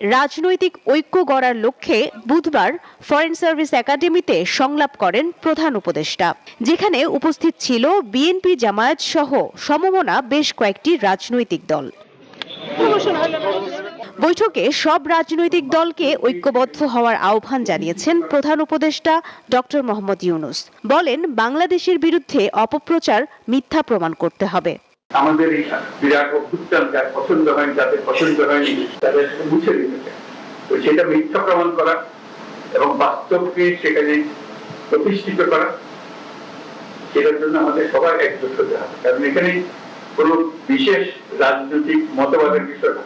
রাজনৈতিক ঐক্য গড়ার লক্ষ্যে বুধবার ফরেন সার্ভিস একাডেমিতে সংলাপ করেন প্রধান উপদেষ্টা, যেখানে উপস্থিত ছিল বিএনপি জামায়াত সহ সমমনা বেশ কয়েকটি রাজনৈতিক দল। বৈঠকে সব রাজনৈতিক দলকে ঐক্যবদ্ধ হওয়ার আহ্বান জানিয়েছেন প্রধান উপদেষ্টা ডক্টর মোহাম্মদ ইউনুস। বলেন, বাংলাদেশের বিরুদ্ধে অপপ্রচার মিথ্যা প্রমাণ করতে হবে। আমাদের এই বিরাট অভ্যুত্থান যার পছন্দ হয়নি, যাদের পছন্দ হয়নি, তাদের মুছে দিতে চায়। সেটা মিথ্যা প্রমাণ করা এবং বাস্তবকে সেখানে প্রতিষ্ঠিত করা, সেটার জন্য আমাদের সবাই একজোট হতে হবে। কারণ এখানে কোনো বিশেষ রাজনৈতিক মতবাদের বিষয় না।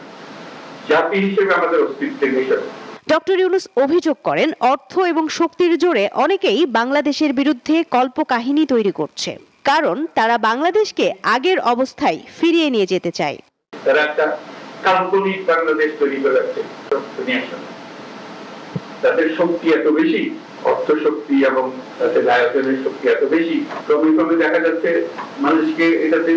জাতি হিসেবে আমাদের অস্তিত্বের বিষয়। ডক্টর ইউনুস অভিযোগ করেন, অর্থ এবং শক্তির জোরে অনেকেই বাংলাদেশের বিরুদ্ধে কল্পকাহিনী তৈরি করছে। কারণ তারা বাংলাদেশকে আগের অবস্থায় ফিরিয়ে নিয়ে যেতে চায়। তারা একটা কাল্পনিক বাংলাদেশ তৈরি তাদের শক্তি এত বেশি অর্থ শক্তি এবং তাদের শক্তি এত বেশি। ক্রমে ক্রমে দেখা যাচ্ছে মানুষকে এটাতে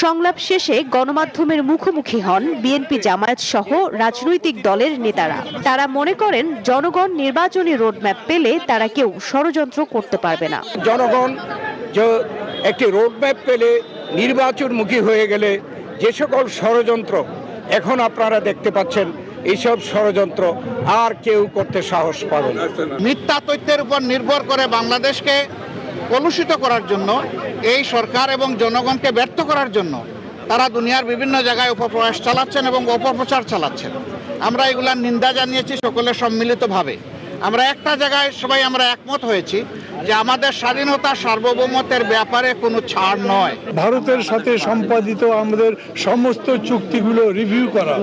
সংলাপ শেষে গণমাধ্যমের মুখোমুখি হন বিএনপি জামায়াত সহ রাজনৈতিক দলের নেতারা। তারা মনে করেন জনগণ নির্বাচনী রোডম্যাপ পেলে তারা কেউ ষড়যন্ত্র করতে পারবে না। জনগণ যে একটি রোডম্যাপ পেলে নির্বাচনমুখী হয়ে গেলে যে সকল ষড়যন্ত্র এখন আপনারা দেখতে পাচ্ছেন এইসব ষড়যন্ত্র আর কেউ করতে সাহস পাবে না। মিথ্যা তথ্যের উপর নির্ভর করে বাংলাদেশকে কলুষিত করার জন্য এই সরকার এবং জনগণকে ব্যর্থ করার জন্য তারা দুনিয়ার বিভিন্ন জায়গায় উপপ্রয়াস চালাচ্ছেন এবং অপপ্রচার চালাচ্ছেন। আমরা এগুলার নিন্দা জানিয়েছি সকলে সম্মিলিতভাবে। আমরা একটা জায়গায় সবাই আমরা একমত হয়েছি যে আমাদের স্বাধীনতা সার্বভৌমত্বের ব্যাপারে কোনো ছাড় নয়। ভারতের সাথে সম্পাদিত আমাদের সমস্ত চুক্তিগুলো রিভিউ করা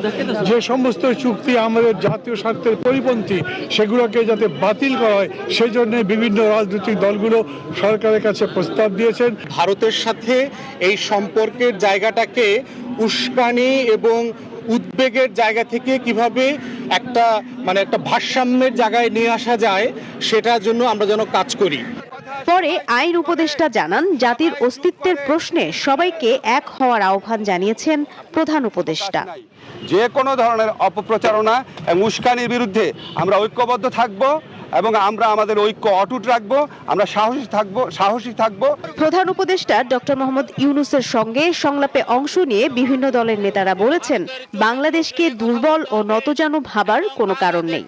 যে সমস্ত চুক্তি আমাদের জাতীয় স্বার্থের পরিপন্থী সেগুলোকে যাতে বাতিল করা হয় সেই জন্য বিভিন্ন রাজনৈতিক দলগুলো সরকারের কাছে প্রস্তাব দিয়েছেন। ভারতের সাথে এই সম্পর্কের জায়গাটাকে উস্কানি এবং উদ্বেগের জায়গা থেকে কীভাবে একটা মানে একটা ভারসাম্যের জায়গায় নিয়ে আসা যায় সেটার জন্য আমরা যেন কাজ করি। পরে আইন উপদেষ্টা জানান জাতির অস্তিত্বের প্রশ্নে সবাইকে এক হওয়ার আহ্বান জানিয়েছেন প্রধান উপদেষ্টা। যে কোনো ধরনের অপপ্রচারণা এবং উস্কানির বিরুদ্ধে আমরা ঐক্যবদ্ধ থাকব। এবং আমরা আমাদের ঐক্য অটুট রাখব, আমরা সাহসী থাকব সাহসী থাকব। প্রধান উপদেষ্টা ডক্টর মোহাম্মদ ইউনুসের সঙ্গে সংলাপে অংশ নিয়ে বিভিন্ন দলের নেতারা বলেছেন, বাংলাদেশকে দুর্বল ও নতজানু ভাবার কোনো কারণ নেই।